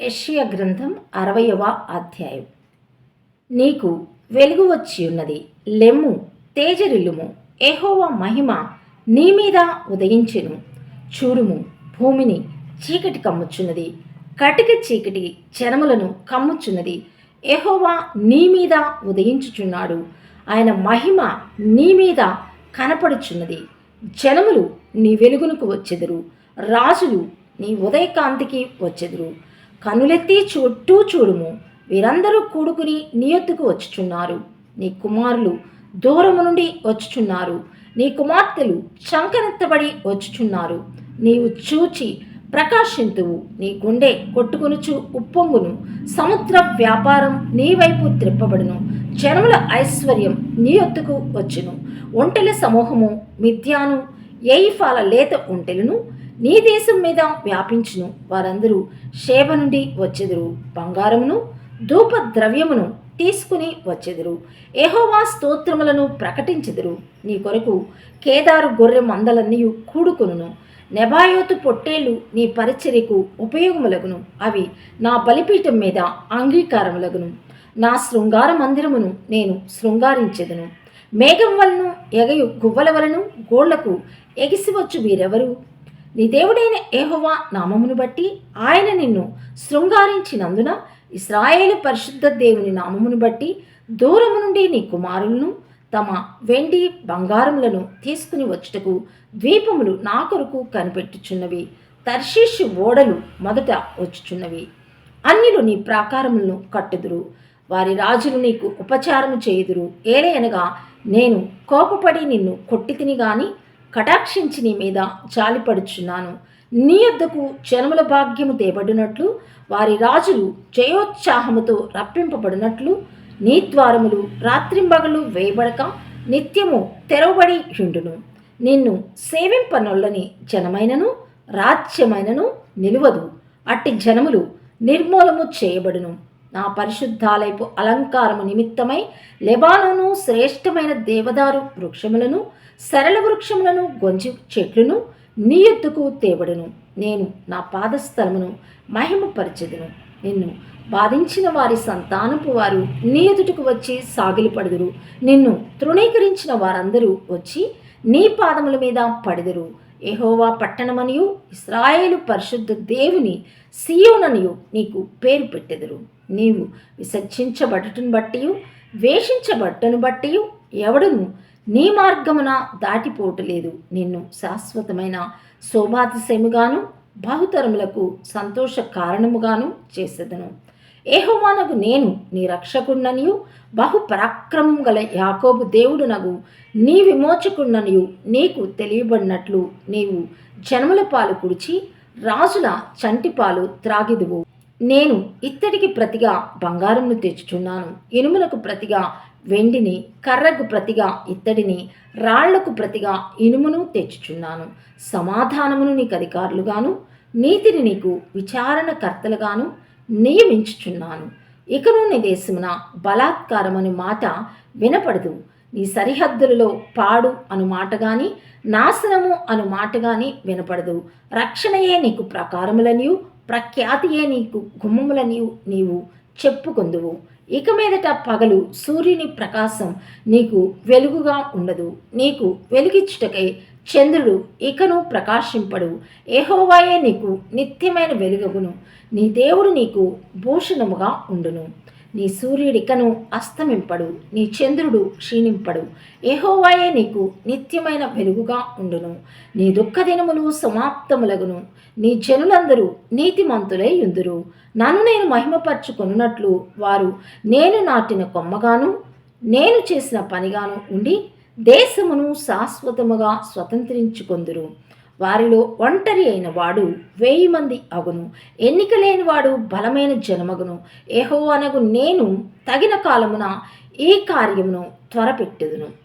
యెషయా గ్రంథం అరవయవ అధ్యాయం. నీకు వెలుగు వచ్చి ఉన్నది. లెమ్ము తేజరిల్లుము. ఏహోవ మహిమ నీ మీద ఉదయించెను. చూడుము భూమిని చీకటి కమ్ముచున్నది. కటిక చీకటి జనములను కమ్ముచున్నది. ఎహోవా నీ మీద ఉదయించుచున్నాడు. ఆయన మహిమ నీ మీద కనపడుచున్నది. జనములు నీ వెలుగునకు వచ్చెదరు. రాజులు నీ ఉదయకాంతికి వచ్చెదరు. కనులెత్తి చుట్టూ చూడుము. వీరందరూ కూడుకుని నీ ఎత్తుకు వచ్చుచున్నారు. నీ కుమారులు దూరము నుండి వచ్చుచున్నారు. నీ కుమార్తెలు చంకనెత్తబడి వచ్చుచున్నారు. నీవు చూచి ప్రకాశింతువు. నీ గుండె కొట్టుకొనుచు ఉప్పొంగును. సముద్ర వ్యాపారం నీ వైపు త్రిప్పబడును. జనముల ఐశ్వర్యం నీ ఒత్తుకు వచ్చును. ఒంటెల సమూహము మిథ్యాను ఏయిఫాల లేత ఒంటెలను నీ దేశం మీద వ్యాపించును. వారందరూ షేబ నుండి వచ్చెదరు. బంగారమును ధూప ద్రవ్యమును తీసుకుని వచ్చెదరు. ఏహోవా స్తోత్రములను ప్రకటించెదరు. నీ కొరకు కేదారు గొర్రె మందలన్నీ కూడుకును నెబాయోతు పొట్టేళ్ళు నీ పరిచర్యకు ఉపయోగములగును. అవి నా బలిపీఠం మీద అంగీకారములగును. నా శృంగార మందిరమును నేను శృంగారించెదను. మేఘం వలను ఎగయు గువ్వల వలను గోళ్ళకు ఎగిసివచ్చు వీరెవరు? నీ దేవుడైన ఏహోవా నామమును బట్టి ఆయన నిన్ను శృంగారించినందున ఇస్రాయేలు పరిశుద్ధ దేవుని నామమును బట్టి దూరము నుండి నీ కుమారులను తమ వెండి బంగారములను తీసుకుని వచ్చుటకు ద్వీపములు నా కొరకు కనిపెట్టుచున్నవి. తర్షీషు ఓడలు మొదట వచ్చుచున్నవి. అన్యులు నీ ప్రాకారములను కట్టుదురు. వారి రాజులు నీకు ఉపచారము చేయుదురు. ఏలయనగా నేను కోపపడి నిన్ను కొట్టితిని గాని కటాక్షించి నీ మీద జాలిపడుచున్నాను. నీ యొద్దకు జనముల భాగ్యము తేబడినట్లు వారి రాజులు జయోత్సాహముతో రప్పింపబడినట్లు నీ ద్వారములు రాత్రింబగలు వేయబడక నిత్యము తెరవబడి ఉండును నిన్ను సేవింపనొల్లని జనమైనను రాజ్యమైనను నిలువదు. అట్టి జనములు నిర్మూలము చేయబడును. నా పరిశుద్ధాలయపు అలంకారము నిమిత్తమై లెబానోను శ్రేష్టమైన దేవదారు వృక్షములను సరళ వృక్షములను గొంజి చెట్లను నీ ఎత్తుకు తేబడును నేను నా పాదస్థలమును మహిమపరచెదను. నిన్ను బాధించిన వారి సంతానపు వారు నీ ఎదుటకు వచ్చి సాగిలిపడుదురు నిన్ను తృణీకరించిన వారందరూ వచ్చి నీ పాదముల మీద పడిదురు. ఎహోవా పట్టణమనియు ఇస్రాయేలు పరిశుద్ధ దేవుని సియోననియు నీకు పేరు పెట్టెదరు. నీవు విసర్జించబడటను బట్టి వేషించబట్టను బట్టి ఎవడును నీ మార్గమున దాటిపోవటలేదు నిన్ను శాశ్వతమైన శోభాతిశయముగాను బహుతరములకు సంతోష కారణముగాను చేసేదను. ఏహోవానగు నేను నీ రక్షకున్ననియు బహు పరాక్రమం గల యాకోబు దేవుడునగు నీ విమోచకుండనియు నీకు తెలియబడినట్లు నీవు జన్మల పాలు కుడిచి రాజుల చంటిపాలు త్రాగిదువు. నేను ఇత్తడికి ప్రతిగా బంగారంను తెచ్చుచున్నాను. ఇనుములకు ప్రతిగా వెండిని కర్రకు ప్రతిగా ఇత్తడిని రాళ్ళకు ప్రతిగా ఇనుమును తెచ్చుచున్నాను. సమాధానమును నీకు అధికారులుగాను నీతిని నీకు విచారణకర్తలుగాను నియమించుచున్నాను. ఇకను నీ దేశమున బలాత్కారమని మాట వినపడదు. నీ సరిహద్దులలో పాడు అను మాట కానీ నాశనము అను మాట కానీ వినపడదు. రక్షణయే నీకు ప్రకారములనియు ప్రఖ్యాతియే నీకు? గుమ్మముల నీవు చెప్పుకుందువు. ఇక మీదట పగలు సూర్యుని ప్రకాశం నీకు వెలుగుగా ఉండదు. నీకు వెలుగిచ్చుటకై చంద్రుడు ఇకను ప్రకాశింపడు. ఏహోవాయే నీకు నిత్యమైన వెలుగును నీ దేవుడు నీకు భూషణముగా ఉండును. నీ సూర్యుడికను అస్తమింపడు నీ చంద్రుడు క్షీణింపడు. ఏహోవాయే నీకు నిత్యమైన వెలుగుగా ఉండును. నీ దుఃఖదినములు సమాప్తములగును. నీ జనులందరూ నీతిమంతులై ఉందురు. నన్ను నేను మహిమపరచుకొనున్నట్లు వారు నేను నాటిన కొమ్మగాను నేను చేసిన పనిగాను ఉండి దేశమును శాశ్వతముగా స్వతంత్రించుకొందురు. వారిలో ఒంటరి అయిన వాడు వెయ్యి మంది అగును. ఎన్నిక లేని వాడు బలమైన జనమగును. ఏహో అనగు నేను తగిన కాలమున ఈ కార్యమును త్వరపెట్టుదును.